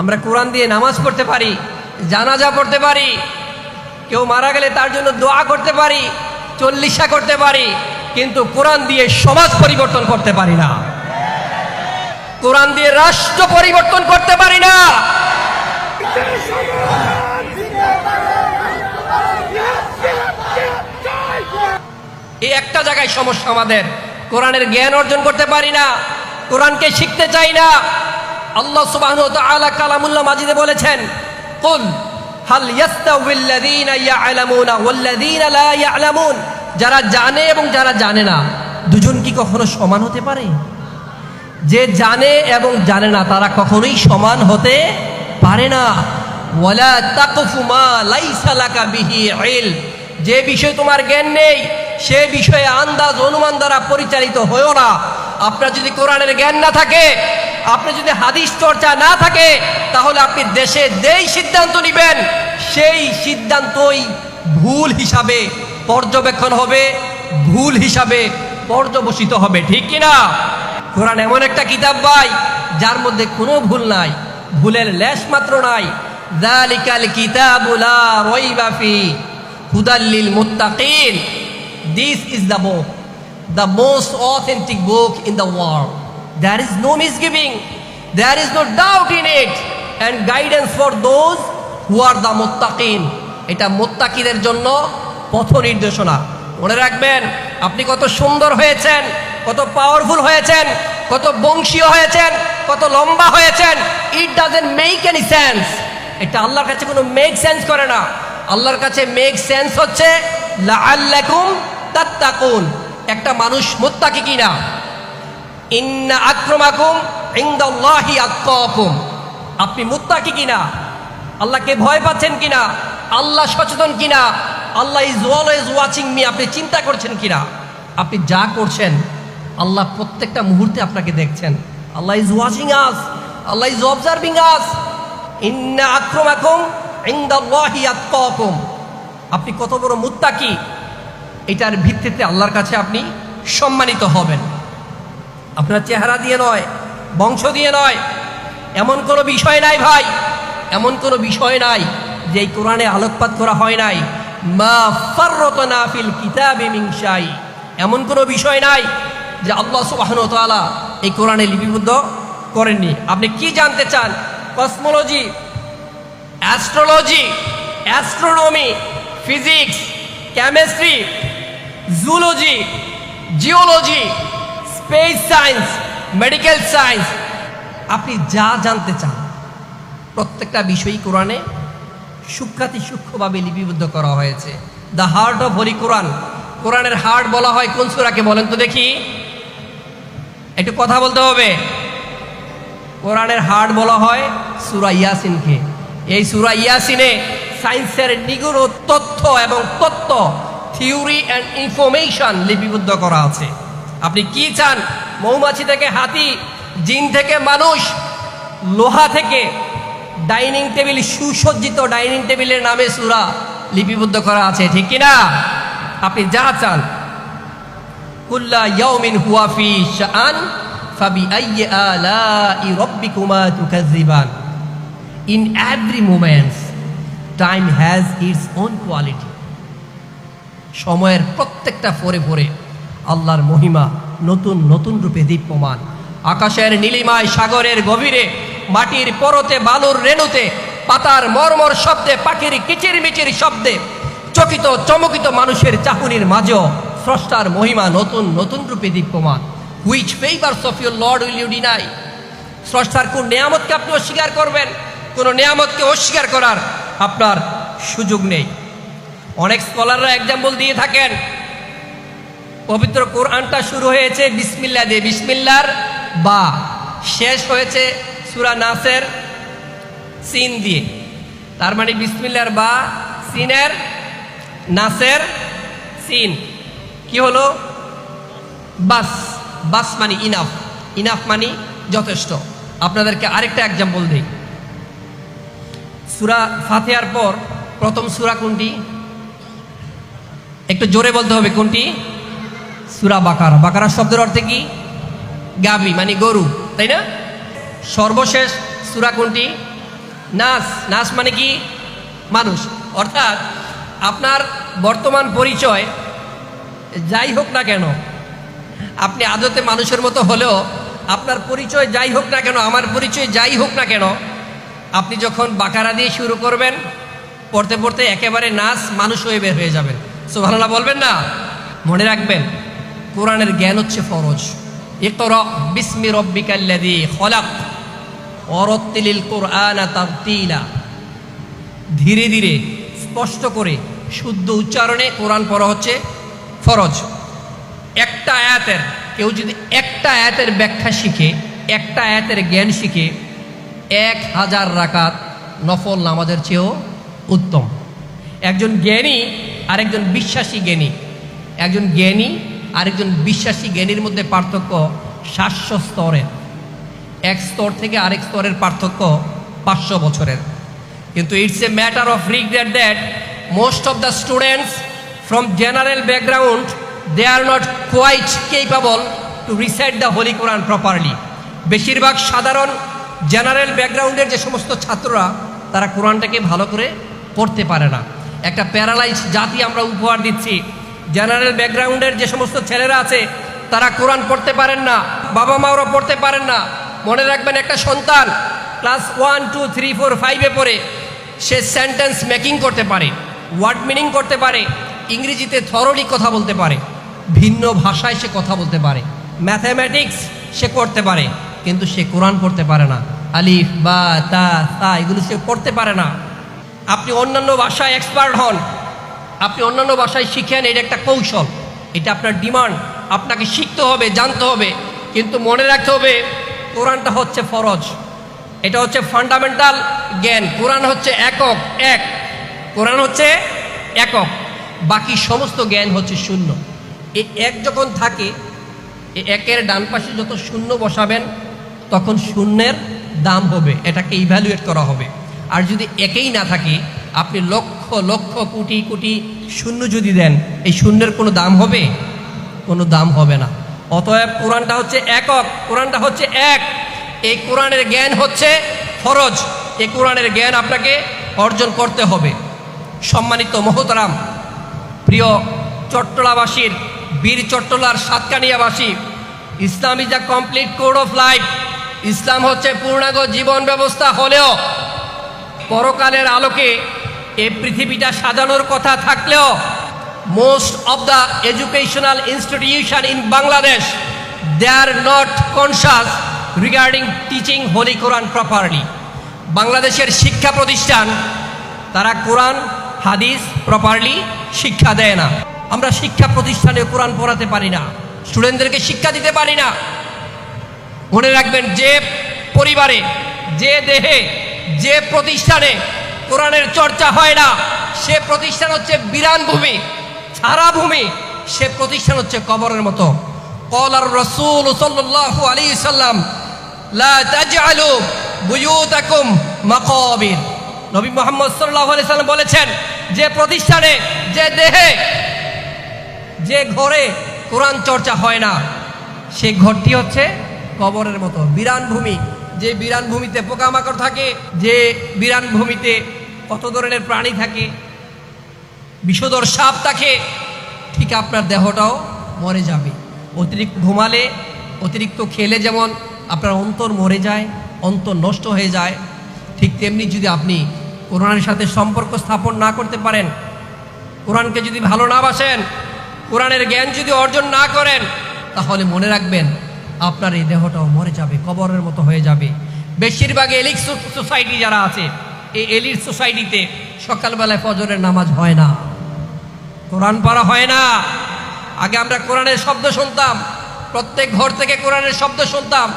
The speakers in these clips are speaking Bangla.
আমরা কোরআন দিয়ে নামাজ পড়তে পারি, জানাজা পড়তে পারি, কেউ মারা গেলে তার জন্য দোয়া করতে পারি, চল্লিশা করতে পারি, কিন্তু কোরআন দিয়ে সমাজ পরিবর্তন করতে পারি না। কোরআন দিয়ে রাষ্ট্র পরিবর্তন করতে পারি না। এই একটা জায়গায় সমস্যা আমাদের। কোরআনের জ্ঞান অর্জন করতে পারি না, কোরআনকে শিখতে চাই না। আল্লাহ তাআলা কালামুল্লাহ মাজিদে বলেছেন, কুল, হাল ইয়াস্তাউিল্লাযীনা যারা জানে এবং যারা জানে না, দুজন কি কখনো সমান হতে পারে? যে জানে এবং জানে না, তারা কখনোই সমান হতে পারে না। ওয়ালা তাকফু মা লাইসা লাকা বিহি যে বিষয়ে তোমার জ্ঞান নেই, সে বিষয়ে আন্দাজ, অনুমান দ্বারা পরিচালিত হয়েও না। আপনার যদি কোরআনের জ্ঞান না থাকে আপনি যদি হাদিস চর্চা না থাকে, তাহলে আপনি দেশে যেই সিদ্ধান্ত নেবেন, সেই সিদ্ধান্তই ভুল হিসাবে পর্যবেক্ষণ হবে, ভুল হিসাবে পর্যবসিত হবে, ঠিক কিনা? কোরআন এমন একটা কিতাব ভাই, যার মধ্যে কোনো ভুল নাই, ভুলের লেশ মাত্র নাই। যালিকাল কিতাবুলা রইবাফি হুদাল্লিল মুত্তাকিন। This is the book the most authentic book in the world there is no misgiving there is no doubt in it and guidance for those who are the মুত্তাকিন এটা মুত্তাকিদের জন্য পথ নির্দেশনা। মনে রাখবেন, আপনি কত সুন্দর হয়েছেন, কত পাওয়ারফুল হয়েছেন, কত বংশীয় হয়েছেন, কত লম্বা হয়েছেন। It doesn't make any sense এটা আল্লাহর কাছে কোনো মেক সেন্স করে না। আল্লাহর কাছে মেক সেন্স হচ্ছে লা লাআল্লাকুম তাত্তাকুন। একটা মানুষ মুত্তাকি কিনা? ইন্না আক্রমাকুম ইনদাল্লাহি আত্তাকুম আপনি মুত্তাকি কিনা? আল্লাহকে ভয় পাচ্ছেন কিনা? আল্লাহ সচেতন কিনা? আল্লাহ ইজ অলওয়েজ ওয়াচিং মি আপনি চিন্তা করছেন কিনা? আপনি যা করছেন, আল্লাহ প্রত্যেকটা মুহূর্তে আপনাকে দেখছেন। আল্লাহ is watching us Allah is observing us ইন্না আক্রমাকুম ইনদাল্লাহি আত্তাকুম আপনি কত বড় মুত্তাকি? এটার ভিত্তিতে আল্লাহর কাছে আপনি সম্মানিত হবেন। আপনার চেহারা দিয়ে নয়, বংশ দিয়ে নয়, এমন কোনো বিষয় নাই ভাই, এমন কোনো বিষয় নাই যে এই কোরআনে আলোকপাত করা হয় নাই। মা ফাররাতনা ফিল কিতাবি শাই, এমন কোনো বিষয় নাই যে আল্লাহ তাআলা এই কোরআনে লিপিবদ্ধ করেননি। আপনি কি জানতে চান? Cosmology, astrology, astronomy, physics, chemistry zoology geology space science medical science আপনি যা জানতে চান, প্রত্যেকটা বিষয়ই কোরআনে সূক্ষাতি সূক্ষ্মভাবে লিপিবদ্ধ করা হয়েছে। The heart of holy Quran কোরআনের হার্ট বলা হয় কোন সুরাকে বলেন তো দেখি। একটু কথা বলতে হবে। কোরআনের হার্ট বলা হয় সুরা ইয়াসিনকে। এই সুরা ইয়াসিনে সায়েন্সের নিগুড় তথ্য এবং তত্ত্ব থিওরি অ্যান্ড ইনফরমেশন লিপিবদ্ধ করা আছে। আপনি কি চান? মৌমাছি থেকে হাতি, জিন থেকে মানুষ, লোহা থেকে ডাইনিং টেবিল, সুসজ্জিত ডাইনিং টেবিলের নামে সুরা লিপিবদ্ধ করা আছে, ঠিক কিনা? আপনি যা চান। কুল্লা ইয়াউমিন হুয়া ফি শাআন ফাবি আইয়ি আলাই রাব্বিকুমা তুকাজ্জিবান in every moments time has its own quality সময়ের প্রত্যেকটা ফোরে ফোরে আল্লাহর মহিমা নতুন নতুন রূপে দীপ্যমান। আকাশের নীলিমায়, সাগরের গভীরে, মাটির পরতে, বালুর রেণুতে, পাতার মর্মর শব্দে, পাখির কিচির মিচির শব্দে, চকিত, চমকিত মানুষের চাহুনির মাঝেও স্রষ্টার মহিমা নতুন নতুন রূপে দীপ্যমান। Which favours of your lord, will you deny? স্রষ্টার কোন নিয়ামতকে আপনি অস্বীকার করবেন? কোন নিয়ামতকে অস্বীকার করার আপনার সুযোগ নেই। অনেক স্কলাররা এক্সাম্পল দিয়ে থাকেন। পবিত্র কোরআনটা শুরু হয়েছে বিসমিল্লা দিয়ে। বিসমিল্লার বা। শেষ হয়েছে সুরা নাসের সিন দিয়ে। তার মানে বিসমিল্লার বা সিনের নাসের সিন। কি হলো? বাস। বাস মানে ইনাফ ইনাফ মানে যথেষ্ট। আপনাদেরকে আরেকটা এক্সাম্পল দিই। সুরা ফাতেহার পর প্রথম সুরা কোনটি? একটু জোরে বলতে হবে, কোনটি? সুরা বাকারা। বাকারা শব্দের অর্থে কি? গাবি মানে গরু, তাই না? সর্বশেষ সুরা কোনটি? নাস। নাস মানে কি? মানুষ। অর্থাৎ আপনার বর্তমান পরিচয়, যাই হোক না কেন, আপনি আদতে মানুষের মতো হলেও আপনার পরিচয় যাই হোক না কেন, আমার পরিচয় যাই হোক না কেন, আপনি যখন বাকারা দিয়ে শুরু করবেন, পড়তে পড়তে একেবারে নাচ মানুষ হয়ে বের হয়ে যাবেন। সুবহানাল্লাহ বলবেন না? মনে রাখবেন, কোরআনের জ্ঞান হচ্ছে ফরজ। ধীরে ধীরে, স্পষ্ট করে, শুদ্ধ উচ্চারণে কোরআন পড়া হচ্ছে ফরজ। একটা আয়াতের, কেউ যদি একটা আয়াতের ব্যাখ্যা শিখে, একটা আয়াতের জ্ঞান শিখে, এক হাজার রাকাত নফল নামাজের চেয়েও উত্তম। একজন জ্ঞানী আরেকজন বিশ্বাসী জ্ঞানী। একজন জ্ঞানী, আরেকজন বিশ্বাসী জ্ঞানীর মধ্যে পার্থক্য সাতশো স্তরের। এক স্তর থেকে আরেক স্তরের পার্থক্য পাঁচশো বছরের। কিন্তু it's a matter of regret that most of the students from general background they are not quite capable to recite the holy Quran properly বেশিরভাগ সাধারণ জেনারেল ব্যাকগ্রাউন্ডের যে সমস্ত ছাত্ররা, তারা কোরআনটাকে ভালো করে পড়তে পারে না। একটা প্যারালাইজ জাতি আমরা উপহার দিচ্ছি। জেনারেল ব্যাকগ্রাউন্ডের যে সমস্ত ছেলেরা আছে, তারা কোরআন পড়তে পারেন না, বাবা মাওরা পড়তে পারেন না। মনে রাখবেন একটা সন্তান class one, two, three, four, ফাইভে পড়ে, সে সেন্টেন্স মেকিং করতে পারে, ওয়ার্ড মিনিং করতে পারে, ইংরেজিতে থরলি কথা বলতে পারে, ভিন্ন ভাষায় সে কথা বলতে পারে, ম্যাথামেটিক্স সে করতে পারে, কিন্তু সে কোরআন পড়তে পারে না। আলিফ, বা, তা তা এগুলো সে পড়তে পারে না। আপনি অন্যান্য ভাষায় এক্সপার্ট হন। আপনি অন্যান্য ভাষায় শিখেন, এটা একটা কৌশল। এটা আপনার ডিমান্ড আপনাকে শিখতে হবে, জানতে হবে। কিন্তু মনে রাখতে হবে, কোরআনটা হচ্ছে ফরজ। এটা হচ্ছে ফান্ডামেন্টাল জ্ঞান। কোরআন হচ্ছে একক, এক। কোরআন হচ্ছে একক। বাকি সমস্ত জ্ঞান হচ্ছে শূন্য। এই এক যখন থাকে একের ডান পাশে যত শূন্য বসাবেন, তখন শূন্যের দাম হবে। এটাকে ইভ্যালুয়েট করা হবে। আর যদি একেই না থাকে, আপনি লক্ষ লক্ষ কোটি কোটি শূন্য যদি দেন, এই শূন্যের কোনো দাম হবে? কোনো দাম হবে না। অতএব কোরআনটা হচ্ছে একক, কোরআনটা হচ্ছে এক। এই কোরআনের জ্ঞান হচ্ছে ফরজ। এই কোরআনের জ্ঞান আপনাকে অর্জন করতে হবে। সম্মানিত মহতরাম, প্রিয় চট্টলাবাসীর, বীর চট্টলার সাতকানিয়াবাসী, Islam is a complete code of life. Islam হচ্ছে পূর্ণাঙ্গ জীবন ব্যবস্থা হলেও পরকালের আলোকে এই পৃথিবীটা সাজানোর কথা থাকলেও most of the educational institution in Bangladesh they are not conscious regarding teaching holy Quran properly বাংলাদেশের শিক্ষা প্রতিষ্ঠান তারা কোরআন হাদিস প্রপারলি শিক্ষা দেয় না। আমরা শিক্ষা প্রতিষ্ঠানে কোরআন পড়াতে পারি না। স্টুডেন্টদেরকে শিক্ষা দিতে পারি না। মনে রাখবেন যে পরিবারে, যে দেহে যে প্রতিষ্ঠানে কোরআনের চর্চা হয় না, সে প্রতিষ্ঠান হচ্ছে বিরান ভূমি, ছাড়া ভূমি, সে প্রতিষ্ঠান হচ্ছে কবরের মতো। কলার রসুল সাল্লাল্লাহু আলাইহি সাল্লাম, লা তাজআলু বুয়ুতাকুম মাকাবির। নবী মুহাম্মদ সাল্লাল্লাহু আলাইহি বলেছেন, যে প্রতিষ্ঠানে, যে দেহে, যে ঘরে কোরআন চর্চা হয় না, সে ঘরটি হচ্ছে কবরের মতো, বিরান ভূমি। যে বিরান ভূমিতে পোকামাকড় থাকে, যে বিরান ভূমিতে কত ধরনের প্রাণী থাকে, বিষধর সাপ থাকে, ঠিক আপনার দেহটাও মরে যাবে। অতিরিক্ত ঘুমালে, অতিরিক্ত খেলে যেমন আপনার অন্তর মরে যায়, অন্তর নষ্ট হয়ে যায়, ঠিক তেমনি যদি আপনি কোরআনের সাথে সম্পর্ক স্থাপন না করতে পারেন, কোরআনকে যদি ভালো না বাসেন, কোরআনের জ্ঞান যদি অর্জন না করেন, তাহলে মনে রাখবেন আপনার এই দেহটাও মরে যাবে, কবরের মতো হয়ে যাবে। বেশিরভাগ এলিট সোসাইটি যারা আছে, এই এলিট সোসাইটিতে সকালবেলায় ফজরের নামাজ হয় না। কোরআন পড়া হয় না। আগে আমরা কোরআনের শব্দ শুনতাম, প্রত্যেক ঘর থেকে কোরআনের শব্দ শুনতাম।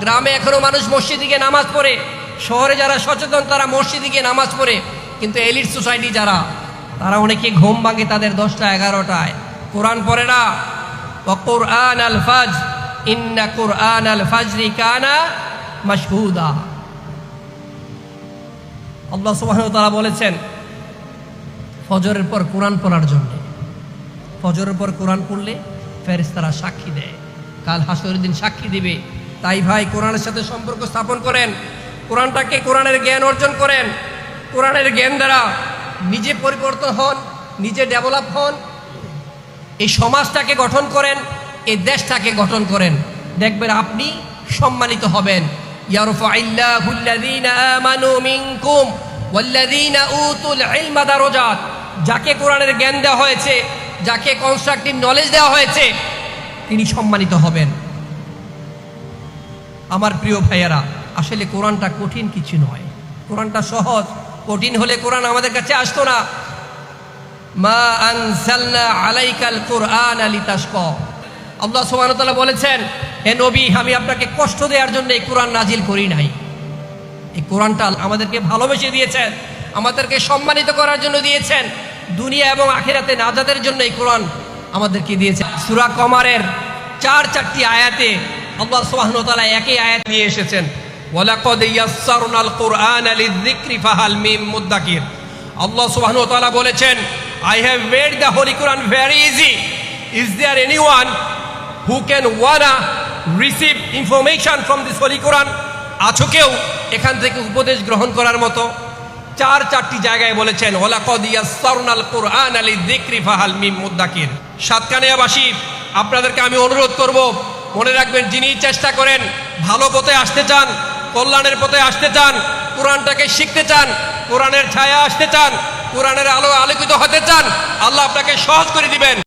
গ্রামে এখনও মানুষ মসজিদে গিয়ে নামাজ পড়ে, শহরে যারা সচেতন তারা মসজিদে গিয়ে নামাজ পড়ে। কিন্তু এলিট সোসাইটি যারা, তারা অনেকে ঘুম ভাঙে তাদের দশটা এগারোটায়। কোরআন পড়ে না। কোরআন আল ফাজ ইন্না কোরআন আল ফাজরি কানা মাসহুদা আল্লাহ ওয়া তাআলা বলেছেন, ফজরের পর কোরআন পড়ার জন্য। ফজরের পর কোরআন পড়লে ফেরেশতারা সাক্ষী দেয়। কাল হাসরের দিন সাক্ষী দিবে। তাই ভাই, কোরআনের সাথে সম্পর্ক স্থাপন করেন। কোরআনটাকে কোরআনের জ্ঞান অর্জন করেন। কোরআনের জ্ঞান দ্বারা নিজে পরিবর্তন হন, নিজে ডেভেলপ হন। এই সমাজটাকে গঠন করেন। এই দেশটাকে গঠন করেন। দেখবেন আপনি সম্মানিত হবেন। যাকে কোরআনের জ্ঞান দেওয়া হয়েছে, যাকে কনস্ট্রাকটিভ নলেজ দেওয়া হয়েছে, তিনি সম্মানিত হবেন। আমার প্রিয় ভাইয়েরা, আসলে কোরআনটা কঠিন কিছু নয়। কোরআনটা সহজ। কঠিন হলে কোরআন আমাদের কাছে আসতো না। মা আনসালনা আলাইকাল কোরআন আলী তাস্ক আল্লাহ ওয়া বলেছেন, হে নবী, আমি আপনাকে কষ্ট দেওয়ার জন্য এই কোরআন নাজিল করি নাই। এই কোরআনটা আমাদেরকে ভালোবেসে দিয়েছেন, আমাদেরকে সম্মানিত করার জন্য দিয়েছেন, দুনিয়া এবং আখিরাতে নাজাদের জন্য এই কোরআন আমাদেরকে দিয়েছেন। সূরা কমারের চার চারটি আয়াতে আল্লাহ ওয়া একই আয়াত নিয়ে এসেছেন, ওয়ালাকাদ কুরআনা মুদ্দাকির। আল্লাহ বলেছেন I have made the holy Quran very easy is there anyone who can wanna receive information from this holy Quran আছো কেউ এখান থেকে উপদেশ গ্রহণ করার মতো চার চারটি জায়গায় বলেছেন ইয়াসসারনাল কুরআন আলি যিকরি ফাহাল মিম মুদ্দাকির সাতকানিয়াবাসী আপনাদেরকে আমি অনুরোধ করব, মনে রাখবেন, যিনি চেষ্টা করেন, ভালো পথে আসতে চান, কল্যাণের পথে আসতে চান, কোরআনটাকে শিখতে চান, কোরআনের ছায়া আসতে চান, কোরআনের আলো আলোকিত হতে চান, আল্লাহ আপনাকে সহজ করে দিবেন।